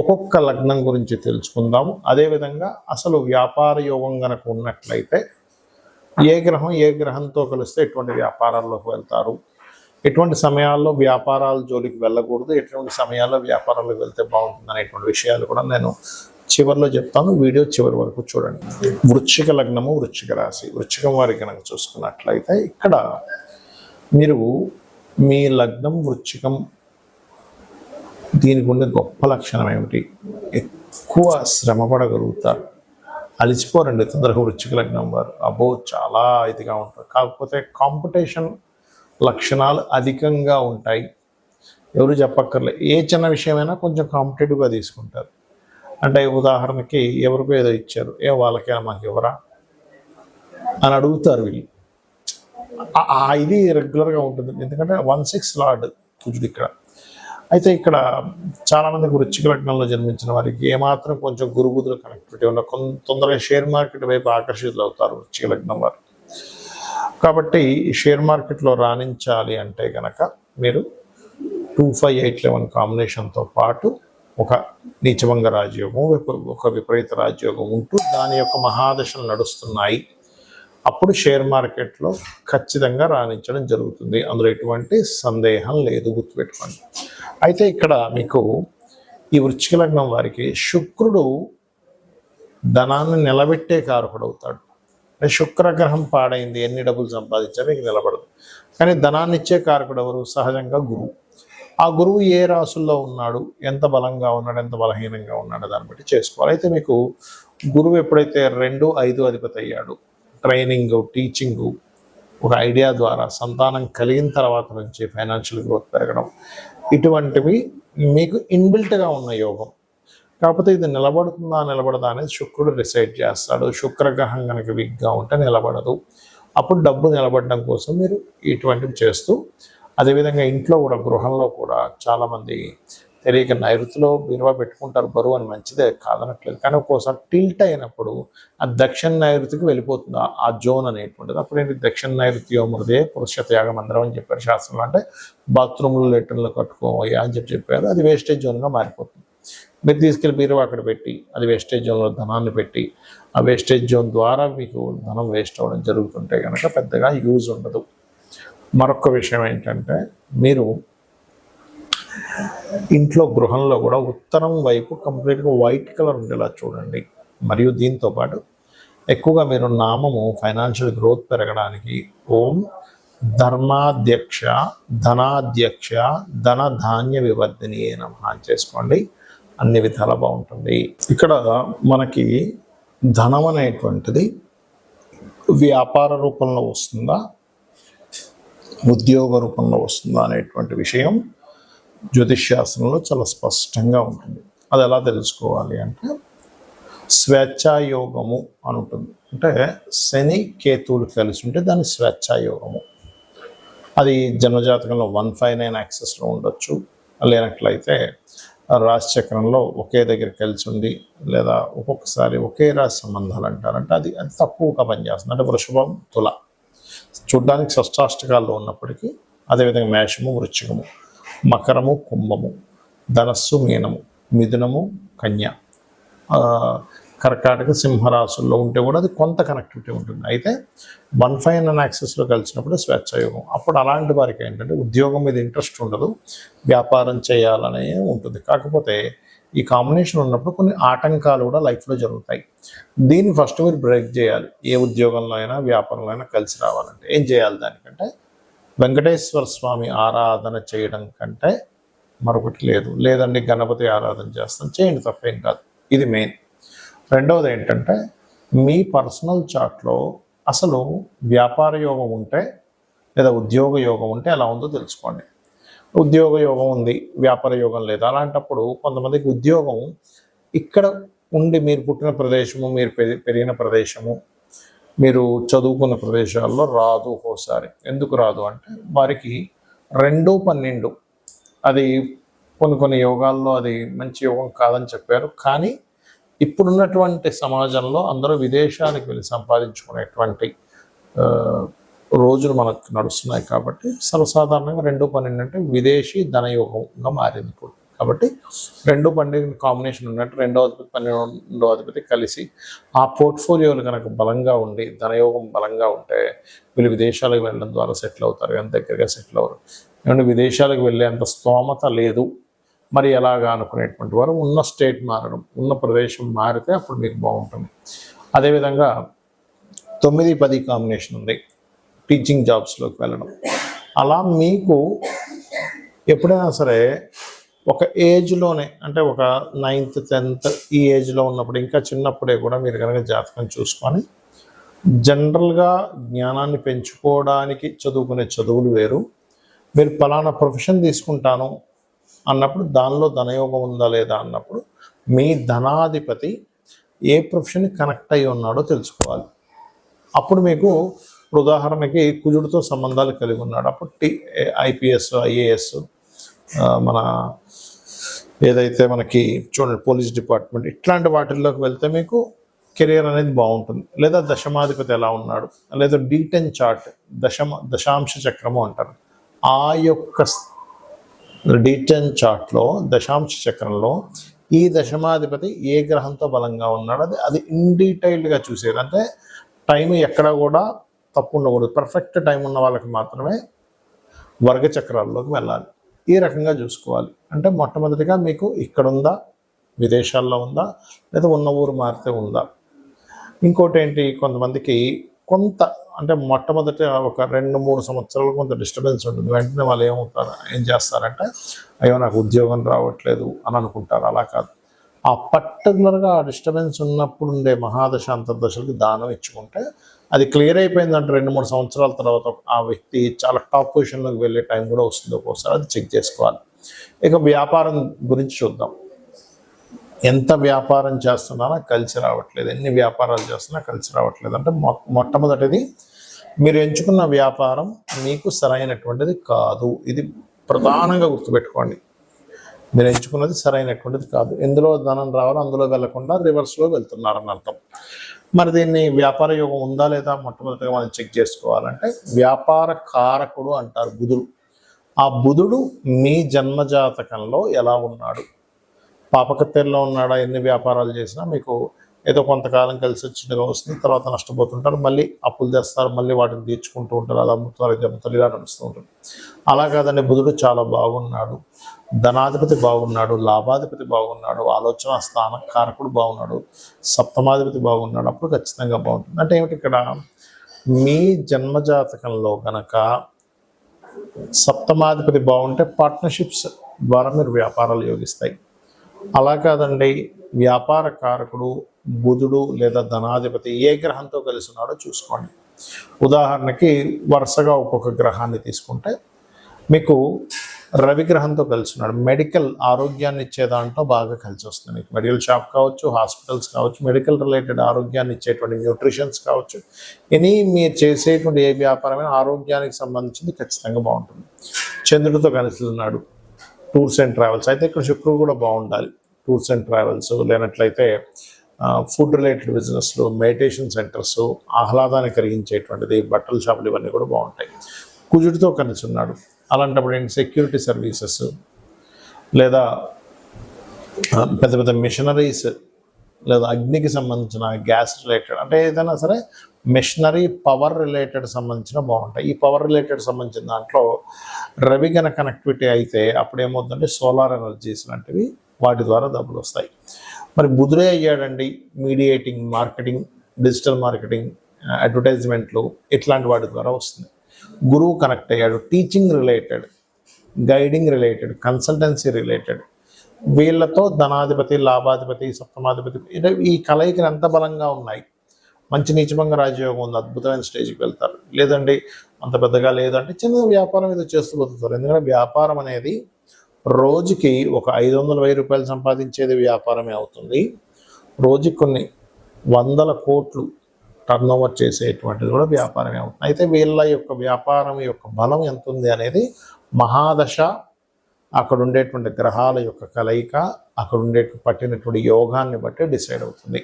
ఒక్కొక్క లగ్నం గురించి తెలుసుకుందాము. అదేవిధంగా అసలు వ్యాపార యోగం గనక ఉన్నట్లయితే ఏ గ్రహం ఏ గ్రహంతో కలిస్తే ఎటువంటి వ్యాపారాల్లోకి వెళ్తారు? ఎటువంటి సమయాల్లో వ్యాపారాల జోలికి వెళ్ళకూడదు? ఎటువంటి సమయాల్లో వ్యాపారాలకు వెళ్తే బాగుంటుంది అనేటువంటి విషయాలు కూడా నేను చివరిలో చెప్తాను. వీడియో చివరి వరకు చూడండి. వృశ్చిక లగ్నము వృశ్చిక రాశి. వృశ్చికం వారి కనుక చూసుకున్నట్లయితే ఇక్కడ మీరు మీ లగ్నం వృశ్చికం దీనికి ఉండే గొప్ప లక్షణం ఏమిటి ఎక్కువ శ్రమ పడగలుగుతారు. అలిసిపోరండి తొందరగా వృచ్చిక లగ్నం వారు. అబో చాలా ఇదిగా ఉంటారు. కాకపోతే కాంపిటీషన్ లక్షణాలు అధికంగా ఉంటాయి. ఎవరు చెప్పక్కర్లే. ఏ చిన్న విషయమైనా కొంచెం కాంపిటేటివ్గా తీసుకుంటారు. అంటే ఉదాహరణకి ఎవరికో ఏదో ఇచ్చారు. ఏ వాళ్ళకైనా మాకు ఎవరా అని అడుగుతారు వీళ్ళు. ఇది రెగ్యులర్గా ఉంటుంది. ఎందుకంటే వన్ సిక్స్ లార్డ్ కుజుడు ఇక్కడ. అయితే ఇక్కడ చాలా మంది లగ్నంలో జన్మించిన వారికి ఏమాత్రం కొంచెం గురుగుదుల కనెక్టివిటీ ఉన్న కొంత తొందరగా షేర్ మార్కెట్ వైపు ఆకర్షితులు అవుతారు వృచ్చిక లగ్నం వారు. కాబట్టి ఈ షేర్ మార్కెట్లో రాణించాలి అంటే కనుక మీరు టూ ఫైవ్ ఎయిట్ లెవెన్ కాంబినేషన్తో పాటు ఒక నీచభంగ రాజయోగం ఒక విపరీత రాజయోగం ఉంటూ దాని యొక్క మహాదశలు నడుస్తున్నాయి. అప్పుడు షేర్ మార్కెట్లో ఖచ్చితంగా రాణించడం జరుగుతుంది. అందులో ఎటువంటి సందేహం లేదు గుర్తుపెట్టుకోండి. అయితే ఇక్కడ మీకు ఈ వృచ్చిక లగ్నం వారికి శుక్రుడు ధనాన్ని నిలబెట్టే కారకుడు అవుతాడు. అంటే శుక్రగ్రహం పాడైంది ఎన్ని డబ్బులు సంపాదించా మీకు నిలబడదు. కానీ ధనాన్ని ఇచ్చే కారకుడు ఎవరు? సహజంగా గురువు. ఆ గురువు ఏ రాసుల్లో ఉన్నాడు ఎంత బలంగా ఉన్నాడు ఎంత బలహీనంగా ఉన్నాడు దాన్ని బట్టి చేసుకోవాలి. అయితే మీకు గురువు ఎప్పుడైతే రెండు ఐదు అధిపతి అయ్యాడు ట్రైనింగ్ టీచింగ్ ఒక ఐడియా ద్వారా సంతానం కలిగిన తర్వాత నుంచి ఫైనాన్షియల్ గ్రోత్ పెరగడం ఇటువంటివి మీకు ఇన్బిల్ట్గా ఉన్న యోగం. కాకపోతే ఇది నిలబడుతుందా నిలబడదా అనేది శుక్రుడు డిసైడ్ చేస్తాడు. శుక్రగ్రహం కనుక వీక్గా ఉంటే నిలబడదు. అప్పుడు డబ్బు నిలబడడం కోసం మీరు ఇటువంటివి చేస్తూ అదేవిధంగా ఇంట్లో కూడా గృహంలో కూడా చాలామంది తెలియక నైరుతిలో బీరువా పెట్టుకుంటారు బరువు అని మంచిదే కాదనట్లేదు. కానీ ఒక్కోసారి టిల్ట్ అయినప్పుడు ఆ దక్షిణ నైరుతికి వెళ్ళిపోతుంది ఆ- జోన్ అనేటువంటిది. అప్పుడు ఏంటి? దక్షిణ నైరుతి యోమృదే పురుష త్యాగ మందిరం అని చెప్పారు శాస్త్రంలో. అంటే బాత్రూంలో లెటర్లు కట్టుకోవయ్యా అని చెప్పి చెప్పారు. అది వేస్టేజ్ జోన్గా మారిపోతుంది. మీరు తీసుకెళ్ళి బీరువా అక్కడ పెట్టి అది వేస్టేజ్ జోన్లో ధనాన్ని పెట్టి ఆ వేస్టేజ్ జోన్ ద్వారా మీకు ధనం వేస్ట్ అవ్వడం జరుగుతుంటే కనుక పెద్దగా యూజ్ ఉండదు. మరొక విషయం ఏంటంటే మీరు ఇంట్లో గృహంలో కూడా ఉత్తరం వైపు కంప్లీట్గా వైట్ కలర్ ఉండేలా చూడండి. మరియు దీంతో పాటు ఎక్కువగా మీరు నామము ఫైనాన్షియల్ గ్రోత్ పెరగడానికి ఓం ధర్మాధ్యక్ష ధనాధ్యక్ష ధన ధాన్య వివర్ధిని నమ చేసుకోండి. అన్ని విధాల బాగుంటుంది. ఇక్కడ మనకి ధనం అనేటువంటిది వ్యాపార రూపంలో వస్తుందా ఉద్యోగ రూపంలో వస్తుందా అనేటువంటి విషయం జ్యోతిష్శాస్త్రంలో చాలా స్పష్టంగా ఉంటుంది. అది ఎలా తెలుసుకోవాలి అంటే స్వేచ్ఛాయోగము అని ఉంటుంది. అంటే శని కేతువులు కలిసి ఉంటే దాని స్వేచ్ఛాయోగము అది జన్మజాతకంలో వన్ ఫైవ్ నైన్ యాక్సెస్లో ఉండొచ్చు. లేనట్లయితే రాశి చక్రంలో ఒకే దగ్గర కలిసి ఉండి లేదా ఒక్కొక్కసారి ఒకే రాశి సంబంధాలు అంటారంటే అది అది తక్కువగా పనిచేస్తుంది. అంటే వృషభం తుల. చూడ్డానికి షష్టాష్టకాల్లో ఉన్నప్పటికీ అదేవిధంగా మేషము వృచ్చికము. మకరము కుంభము ధనస్సు మీనము మిథునము కన్య. కర్కాటక సింహరాశుల్లో ఉంటే కూడా అది కొంత కనెక్టివిటీ ఉంటుంది. అయితే వన్ ఫైవ్ అన్ యాక్సెస్లో కలిసినప్పుడు స్వేచ్ఛాయోగం అప్పుడు అలాంటి వారికి ఏంటంటే ఉద్యోగం మీద ఇంట్రెస్ట్ ఉండదు. వ్యాపారం చేయాలనే ఉంటుంది. కాకపోతే ఈ కాంబినేషన్ ఉన్నప్పుడు కొన్ని ఆటంకాలు కూడా లైఫ్లో జరుగుతాయి. దీన్ని ఫస్ట్ మీరు బ్రేక్ చేయాలి. ఏ ఉద్యోగంలో అయినా వ్యాపారంలో అయినా కలిసి రావాలంటే. ఏం చేయాలి దానికంటే వెంకటేశ్వర స్వామి ఆరాధన చేయడం కంటే మరొకటి లేదు. లేదండి గణపతి ఆరాధన చేస్తాం. చేయండి తప్పేం కాదు. ఇది మెయిన్. రెండవది ఏంటంటే మీ పర్సనల్ చార్ట్లో అసలు వ్యాపార యోగం ఉంటే లేదా ఉద్యోగ యోగం ఉంటే ఎలా ఉందో తెలుసుకోండి. ఉద్యోగ యోగం ఉంది వ్యాపార యోగం లేదు. అలాంటప్పుడు కొంతమందికి ఉద్యోగం ఇక్కడ ఉండి మీరు పుట్టిన ప్రదేశము మీరు పెరిగిన ప్రదేశము మీరు చదువుకున్న ప్రదేశాల్లో రాదు ఒక్కోసారి. ఎందుకు రాదు అంటే వారికి రెండు పన్నెండు అది కొన్ని కొన్ని యోగాల్లో అది మంచి యోగం కాదని చెప్పారు. కానీ ఇప్పుడున్నటువంటి సమాజంలో అందరూ విదేశాలకు వెళ్ళి సంపాదించుకునేటువంటి రోజులు మనకు నడుస్తున్నాయి కాబట్టి సర్వసాధారణంగా రెండు పన్నెండు అంటే విదేశీ ధనయోగంగా మారింది ఇప్పుడు. కాబట్టి రెండు పండుగ కాంబినేషన్ ఉన్నట్టు రెండో అధిపతి పన్నెండో అధిపతి కలిసి ఆ పోర్ట్ఫోలియోలు కనుక బలంగా ఉండి ధనయోగం బలంగా ఉంటే వీళ్ళు విదేశాలకు వెళ్ళడం ద్వారా సెటిల్ అవుతారు. ఎంత దగ్గరగా సెటిల్ అవ్వరు. ఏమంటే విదేశాలకు వెళ్ళేంత స్తోమత లేదు. మరి ఎలాగా అనుకునేటువంటి వారు ఉన్న స్టేట్ మారడం ఉన్న ప్రదేశం మారితే అప్పుడు మీకు బాగుంటుంది. అదేవిధంగా తొమ్మిది పది కాంబినేషన్ ఉంది. టీచింగ్ జాబ్స్లోకి వెళ్ళడం. అలా మీకు ఎప్పుడైనా సరే ఒక ఏజ్లోనే అంటే ఒక నైన్త్ టెన్త్ ఈ ఏజ్లో ఉన్నప్పుడు ఇంకా చిన్నప్పుడే కూడా మీరు కనుక జాతకం చూసుకొని జనరల్గా జ్ఞానాన్ని పెంచుకోవడానికి చదువుకునే చదువులు వేరు. మీరు ఫలానా ప్రొఫెషన్ తీసుకుంటాను అన్నప్పుడు దానిలో ధనయోగం ఉందా లేదా అన్నప్పుడు మీ ధనాధిపతి ఏ ప్రొఫెషన్ కనెక్ట్ అయి ఉన్నాడో తెలుసుకోవాలి. అప్పుడు మీకు ఉదాహరణకి కుజుడితో సంబంధాలు కలిగి ఉన్నాడు. అప్పుడు టీ ఐపీఎస్ ఐఏఎస్ మన ఏదైతే మనకి చూడండి పోలీస్ డిపార్ట్మెంట్ ఇట్లాంటి వాటిల్లోకి వెళ్తే మీకు కెరియర్ అనేది బాగుంటుంది. లేదా దశమాధిపతి ఎలా ఉన్నాడు లేదా డీటెన్ చార్ట్ దశమ దశాంశ చక్రము అంటారు. ఆ యొక్క డీటెన్ చార్ట్లో దశాంశ చక్రంలో ఈ దశమాధిపతి ఏ గ్రహంతో బలంగా ఉన్నాడు అది అది ఇన్ డీటెయిల్డ్గా చూసేది. అంటే టైం ఎక్కడ కూడా తప్పు ఉండకూడదు. పర్ఫెక్ట్ టైం ఉన్న వాళ్ళకి మాత్రమే వర్గ చక్రాల్లోకి వెళ్ళాలి. ఈ రకంగా చూసుకోవాలి. అంటే మొట్టమొదటిగా మీకు ఇక్కడ ఉందా విదేశాల్లో ఉందా లేదా ఉన్న ఊరు మారితే ఉందా? ఇంకోటి ఏంటి కొంతమందికి కొంత అంటే మొట్టమొదటి ఒక రెండు మూడు సంవత్సరాలు కొంత డిస్టర్బెన్స్ ఉంటుంది. వెంటనే వాళ్ళు ఏమవుతారు ఏం చేస్తారంటే అయ్యో నాకు ఉద్యోగం రావట్లేదు అని అనుకుంటారు. అలా కాదు. ఆ పర్టికులర్గా ఆ డిస్టర్బెన్స్ ఉన్నప్పుడు ఉండే మహాదశ అంతర్దశలకి దానం ఇచ్చుకుంటే అది క్లియర్ అయిపోయిందంటే రెండు మూడు సంవత్సరాల తర్వాత ఆ వ్యక్తి చాలా టాప్ పొజిషన్లోకి వెళ్ళే టైం కూడా వస్తుంది ఒక్కోసారి అది చెక్ చేసుకోవాలి. ఇక వ్యాపారం గురించి చూద్దాం. ఎంత వ్యాపారం చేస్తున్నారో కలిసి రావట్లేదు. ఎన్ని వ్యాపారాలు చేస్తున్నా కలిసి రావట్లేదు. అంటే మొ మొట్టమొదటిది మీరు ఎంచుకున్న వ్యాపారం మీకు సరైనటువంటిది కాదు. ఇది ప్రధానంగా గుర్తుపెట్టుకోండి. మీరు ఎంచుకున్నది సరైనటువంటిది కాదు. ఎందులో ధనం రావాలో అందులో వెళ్ళకుండా రివర్స్లో వెళ్తున్నారని అర్థం. మరి దీన్ని వ్యాపార యోగం ఉందా లేదా మొట్టమొదటిగా మనం చెక్ చేసుకోవాలంటే వ్యాపార కారకుడు అంటారు బుధుడు. ఆ బుధుడు మీ జన్మజాతకంలో ఎలా ఉన్నాడు? పాపకత్తెల్లో ఉన్నాడా? ఎన్ని వ్యాపారాలు చేసినా మీకు ఏదో కొంతకాలం కలిసి వచ్చినగా వస్తుంది తర్వాత నష్టపోతుంటారు మళ్ళీ అప్పులు తెస్తారు మళ్ళీ వాటిని తీర్చుకుంటూ ఉంటారు అలా అమ్ముతారు ఇది అమ్ముతారు ఇలా నడుస్తూ ఉంటారు. అలా కాదండి బుధుడు చాలా బాగున్నాడు ధనాధిపతి బాగున్నాడు లాభాధిపతి బాగున్నాడు ఆలోచన స్థాన కారకుడు బాగున్నాడు సప్తమాధిపతి బాగున్నాడు అప్పుడు ఖచ్చితంగా బాగుంటుంది. అంటే ఏమిటి ఇక్కడ? మీ జన్మజాతకంలో గనక సప్తమాధిపతి బాగుంటే పార్ట్నర్షిప్స్ ద్వారా మీరు వ్యాపారాలు యోగిస్తాయి. అలా కాదండి వ్యాపార కారకుడు బుధుడు లేదా ధనాధిపతి ఏ గ్రహంతో కలిసి ఉన్నాడో చూసుకోండి. ఉదాహరణకి వరుసగా ఒక్కొక్క గ్రహాన్ని తీసుకుంటే మీకు రవి గ్రహంతో కలిసి ఉన్నాడు మెడికల్ ఆరోగ్యాన్ని ఇచ్చే దాంట్లో బాగా కలిసి వస్తుంది మీకు. మెడికల్ షాప్ కావచ్చు హాస్పిటల్స్ కావచ్చు మెడికల్ రిలేటెడ్ ఆరోగ్యాన్ని ఇచ్చేటువంటి న్యూట్రిషన్స్ కావచ్చు ఎనీ మీరు చేసేటువంటి ఏ వ్యాపారమైన ఆరోగ్యానికి సంబంధించింది ఖచ్చితంగా బాగుంటుంది. చంద్రుడితో కలిసి ఉన్నాడు టూర్స్ అండ్ ట్రావెల్స్. అయితే ఇక్కడ శుక్రుడు కూడా బాగుండాలి. టూర్స్ అండ్ ట్రావెల్స్ లేనట్లయితే ఫుడ్ రిలేటెడ్ బిజినెస్లు మెడిటేషన్ సెంటర్స్ ఆహ్లాదాన్ని కలిగించేటువంటిది బట్టల షాపులు ఇవన్నీ కూడా బాగుంటాయి. కుజుడితో కలిసి ఉన్నాడు. అలాంటప్పుడు ఏంటి? సెక్యూరిటీ సర్వీసెస్ లేదా పెద్ద పెద్ద మిషనరీస్ లేదా అగ్నికి సంబంధించిన గ్యాస్ రిలేటెడ్ అంటే ఏదైనా సరే మిషనరీ పవర్ రిలేటెడ్ సంబంధించిన బాగుంటాయి. ఈ పవర్ రిలేటెడ్ సంబంధించిన దాంట్లో రవి గన కనెక్టివిటీ అయితే అప్పుడు ఏమవుతుందంటే సోలార్ ఎనర్జీస్ లాంటివి వాటి ద్వారా డబ్బులు వస్తాయి. మరి బుధుడే అయ్యాడండి మీడియేటింగ్ మార్కెటింగ్ డిజిటల్ మార్కెటింగ్ అడ్వర్టైజ్మెంట్లు ఇట్లాంటి వాటి ద్వారా వస్తుంది. గురువు కనెక్ట్ అయ్యాడు teaching related guiding related consultancy related. వీళ్ళతో ధనాధిపతి లాభాధిపతి సప్తమాధిపతి ఈ కలయికలు ఎంత బలంగా ఉన్నాయి? మంచి నీచభంగ రాజయోగం ఉంది అద్భుతమైన స్టేజ్కి వెళ్తారు. లేదండి అంత పెద్దగా లేదంటే చిన్న వ్యాపారం ఏదో చేస్తూ వెళ్తారు ఎందుకంటే వ్యాపారం అనేది రోజుకి ఒక ఐదు వందల వెయ్యి రూపాయలు సంపాదించేది వ్యాపారమే అవుతుంది. రోజుకి కొన్ని వందల కోట్లు టర్న్ ఓవర్ చేసేటువంటిది కూడా వ్యాపారమే అవుతుంది. అయితే వీళ్ళ యొక్క వ్యాపారం యొక్క బలం ఎంత ఉంది అనేది మహాదశ. అక్కడ ఉండేటువంటి గ్రహాల యొక్క కలయిక అక్కడ ఉండే పట్టినటువంటి యోగాన్ని బట్టి డిసైడ్ అవుతుంది.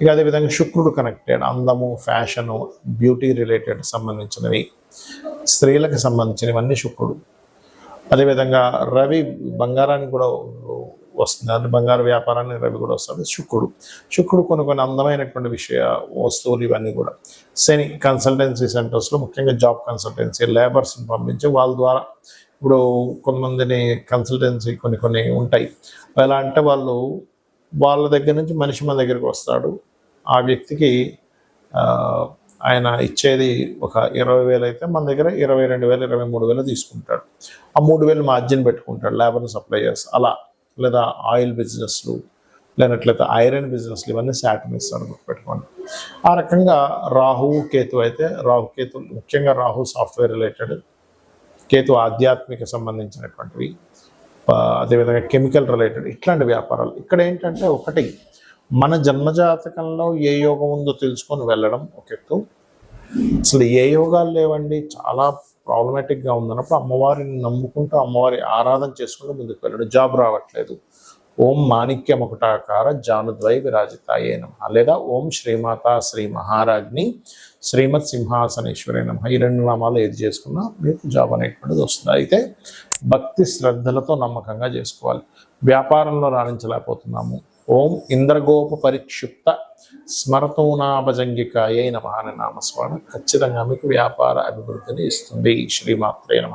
ఇక అదేవిధంగా శుక్రుడు కనెక్టెడ్ అందము ఫ్యాషను బ్యూటీ రిలేటెడ్ సంబంధించినవి స్త్రీలకు సంబంధించినవన్నీ శుక్రుడు. అదేవిధంగా రవి బంగారానికి కూడా వస్తుంది. అంటే బంగారు వ్యాపారాన్ని రవి కూడా వస్తుంది శుక్రుడు. శుక్రుడు కొన్ని కొన్ని అందమైనటువంటి విషయ వస్తువులు ఇవన్నీ కూడా. శని కన్సల్టెన్సీ సెంటర్స్లో ముఖ్యంగా జాబ్ కన్సల్టెన్సీ లేబర్స్ని పంపించి వాళ్ళ ద్వారా ఇప్పుడు కొంతమందిని కన్సల్టెన్సీ కొన్ని కొన్ని ఉంటాయి. ఎలా అంటే వాళ్ళు వాళ్ళ దగ్గర నుంచి మనిషి మన దగ్గరికి వస్తాడు. ఆ వ్యక్తికి ఆయన ఇచ్చేది ఒక ఇరవై వేలు అయితే మన దగ్గర ఇరవై రెండు వేలు ఇరవై మూడు వేలు తీసుకుంటాడు. ఆ మూడు వేలు మార్జిన్ పెట్టుకుంటాడు. లేబర్ని సప్లై చేస్తాడు అలా లేదా ఆయిల్ బిజినెస్లు లేనట్లయితే ఐరన్ బిజినెస్లు ఇవన్నీ శాటన్ అని గుర్తుపెట్టుకోండి ఆ రకంగా రాహువు కేతు అయితే రాహు కేతు ముఖ్యంగా రాహు సాఫ్ట్వేర్ రిలేటెడ్ కేతు ఆధ్యాత్మిక సంబంధించినటువంటివి అదేవిధంగా కెమికల్ రిలేటెడ్ ఇట్లాంటి వ్యాపారాలు. ఇక్కడ ఏంటంటే ఒకటి మన జన్మజాతకంలో ఏ యోగం ఉందో తెలుసుకొని వెళ్ళడం ఒక ఎత్తు. అసలు ఏ యోగాలు లేవండి చాలా ప్రాబ్లమాటిక్గా ఉందన్నప్పుడు అమ్మవారిని నమ్ముకుంటూ అమ్మవారి ఆరాధన చేసుకుంటూ ముందుకు వెళ్ళడం. జాబ్ రావట్లేదు. ఓం మాణిక్యం ఒకటాకార జానుద్వై విరాజితాయే నమ. లేదా ఓం శ్రీమాత శ్రీ మహారాజ్ని శ్రీమత్ సింహాసనేశ్వరే నమ. ఈ రెండు నామాలు ఏది చేసుకున్నా మీకు జాబ్ అనేటువంటిది వస్తుంది. అయితే భక్తి శ్రద్ధలతో నమ్మకంగా చేసుకోవాలి. వ్యాపారంలో రాణించలేకపోతున్నాము. ఓం ఇంద్రగోప పరిక్షిప్త స్మరతోనాభజంగికాయే నమ అనే నామస్మరణ ఖచ్చితంగా మీకు వ్యాపార అభివృద్ధిని ఇస్తుంది. శ్రీమాత్రే నమ.